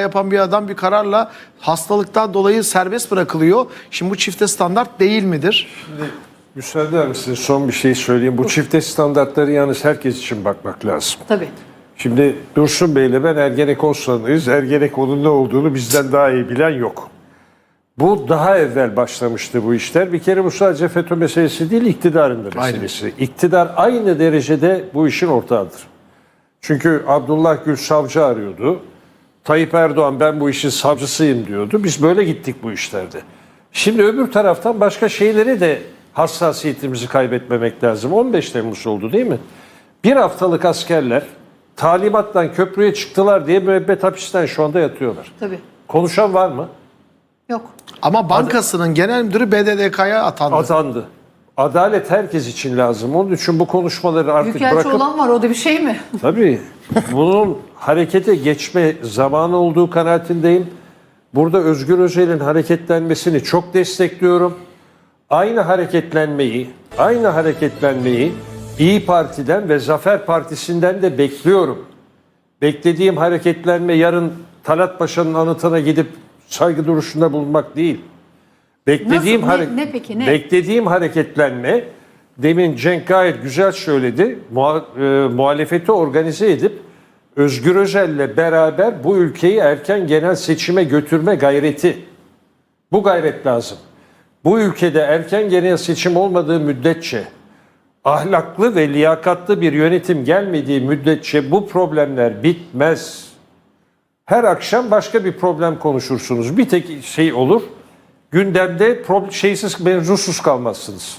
yapan bir adam bir kararla hastalıktan dolayı serbest bırakılıyor. Şimdi bu çifte standart değil midir? Müsaade eder misiniz? Son bir şey söyleyeyim. Bu çifte standartları yalnız herkes için bakmak lazım. Tabii. Şimdi Dursun Bey'le ben Ergenekon sanığıyız. Ergenekon'un ne olduğunu bizden daha iyi bilen yok. Bu daha evvel başlamıştı bu işler. Bir kere bu sadece FETÖ meselesi değil, iktidarın da meselesi. İktidar aynı derecede bu işin ortağıdır. Çünkü Abdullah Gül savcı arıyordu. Tayyip Erdoğan ben bu işin savcısıyım diyordu. Biz böyle gittik bu işlerde. Şimdi öbür taraftan başka şeylere de hassasiyetimizi kaybetmemek lazım. 15 Temmuz oldu değil mi? Bir haftalık askerler talimattan köprüye çıktılar diye müebbet hapisten şu anda yatıyorlar. Tabii. Konuşan var mı? Yok. Ama bankasının genel müdürü BDDK'ya atandı. Atandı. Adalet herkes için lazım. Onun için bu konuşmaları artık Büyükelçi bırakıp... olan var o da bir şey mi? Tabii. Bunun harekete geçme zamanı olduğu kanaatindeyim. Burada Özgür Özel'in hareketlenmesini çok destekliyorum. Aynı hareketlenmeyi, aynı hareketlenmeyi İyi Parti'den ve Zafer Partisi'nden de bekliyorum. Beklediğim hareketlenme yarın Talat Paşa'nın anıtına gidip saygı duruşunda bulunmak değil. Beklediğim Nasıl? Ne- ne peki, ne? Beklediğim hareketlenme demin Cenk gayet güzel söyledi. Muha- e, muhalefeti organize edip Özgür Özel'le beraber bu ülkeyi erken genel seçime götürme gayreti. Bu gayret lazım. Bu ülkede erken genel seçim olmadığı müddetçe ahlaklı ve liyakatlı bir yönetim gelmediği müddetçe bu problemler bitmez. Her akşam başka bir problem konuşursunuz. Bir tek şey olur. Gündemde problem, şeysiz, mevzusuz kalmazsınız.